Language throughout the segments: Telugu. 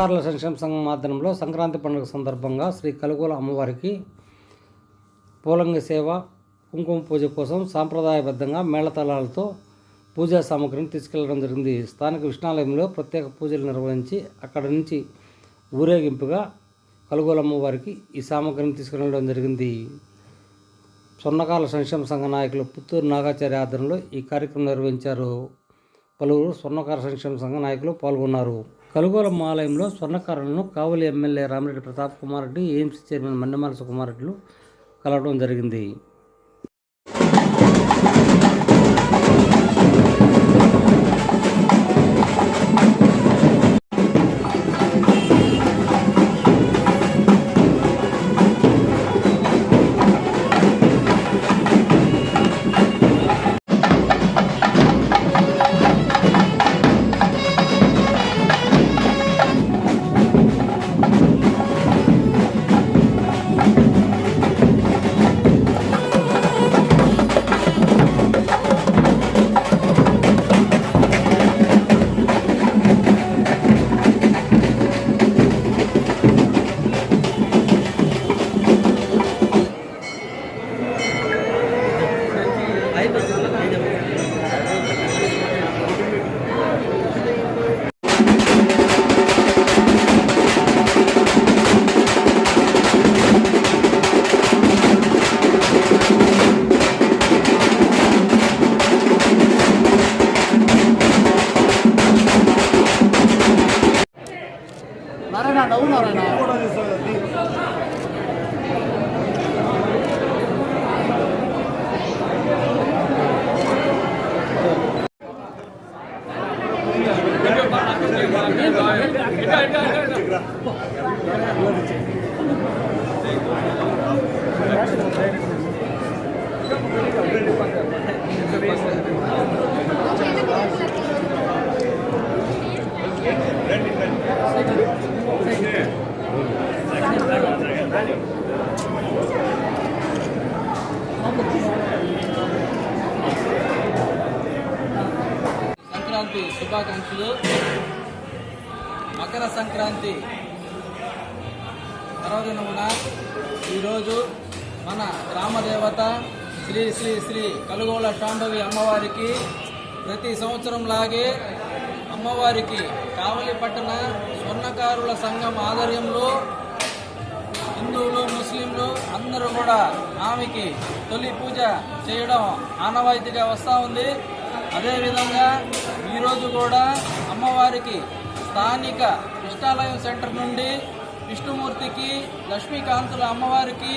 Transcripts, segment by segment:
మత్స్యకారుల సంక్షేమ సంఘం ఆధ్వర్యంలో సంక్రాంతి పండుగ సందర్భంగా శ్రీ కలుగోల అమ్మవారికి పూలంగి సేవ కుంకుమ పూజ కోసం సాంప్రదాయబద్ధంగా మేళతాళాలతో పూజా సామగ్రిని తీసుకెళ్ళడం జరిగింది. స్థానిక విష్ణాలయంలో ప్రత్యేక పూజలు నిర్వహించి అక్కడి నుంచి ఊరేగింపుగా కలుగోలమ్మవారికి ఈ సామగ్రిని తీసుకెళ్ళడం జరిగింది. స్వర్ణకాల సంక్షేమ సంఘ నాయకులు పుత్తూరు నాగాచార్య ఆధ్వర్యంలో ఈ కార్యక్రమం నిర్వహించారు. పలువురు స్వర్ణకార సంక్షేమ సంఘ నాయకులు పాల్గొన్నారు. కలుగోలం ఆలయంలో స్వర్ణకారులను Kavali MLA Ramireddy Pratap Kumar Reddy AMC chairman Mannemala Sukumar రెడ్డిలు కలవడం జరిగింది. ఎవరైనా నవ్వునవరైనా ఇక్కడ ఇక్కడ ఇక్కడ సంక్రాంతి శుభాకాంక్షలు. మకర సంక్రాంతి పర్వదినమున ఈరోజు మన గ్రామదేవత శ్రీ శ్రీ శ్రీ కలుగోల శాంభవి అమ్మవారికి ప్రతి సంవత్సరం లాగే అమ్మవారికి కావలి పట్టణ స్వర్ణకారుల సంఘం ఆధ్వర్యంలో హిందువులు ముస్లింలు అందరూ కూడా ఆమెకి తొలి పూజ చేయడం ఆనవాయితీగా వస్తూ ఉంది. అదేవిధంగా ఈరోజు కూడా అమ్మవారికి స్థానిక ఇష్టాలయం సెంటర్ నుండి విష్ణుమూర్తికి లక్ష్మీకాంతుల అమ్మవారికి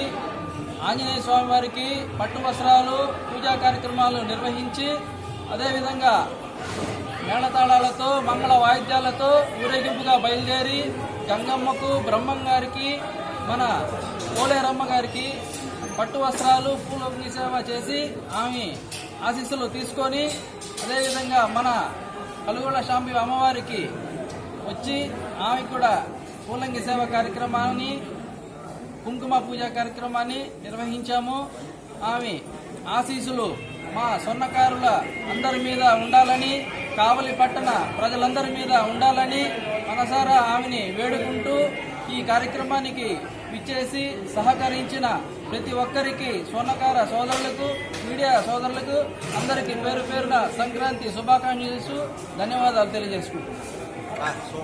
ఆంజనేయ స్వామి వారికి పట్టు వస్త్రాలు పూజా కార్యక్రమాలు నిర్వహించి అదేవిధంగా మేళతాళాలతో మంగళ వాయిద్యాలతో ఊరేగింపుగా బయలుదేరి గంగమ్మకు బ్రహ్మం గారికి మన పోలేరమ్మ గారికి పట్టు వస్త్రాలు పూల సేవ చేసి ఆమె ఆశీస్సులు తీసుకొని అదేవిధంగా మన కలుగొండ శాంబి అమ్మవారికి వచ్చి ఆమె కూడా పూలంగి సేవ కార్యక్రమాన్ని కుంకుమ పూజ కార్యక్రమాన్ని నిర్వహించాము. ఆమె ఆశీస్సులు మా సొన్నకారుల అందరి మీద ఉండాలని కావలి పట్టణ ప్రజలందరి మీద ఉండాలని మనసారా ఆమెని వేడుకుంటూ ఈ కార్యక్రమానికి విచ్చేసి సహకరించిన ప్రతి ఒక్కరికి స్వర్ణకార సోదరులకు మీడియా సోదరులకు అందరికీ పేరు పేరున సంక్రాంతి శుభాకాంక్షలు ధన్యవాదాలు తెలియజేసుకుంటున్నాను.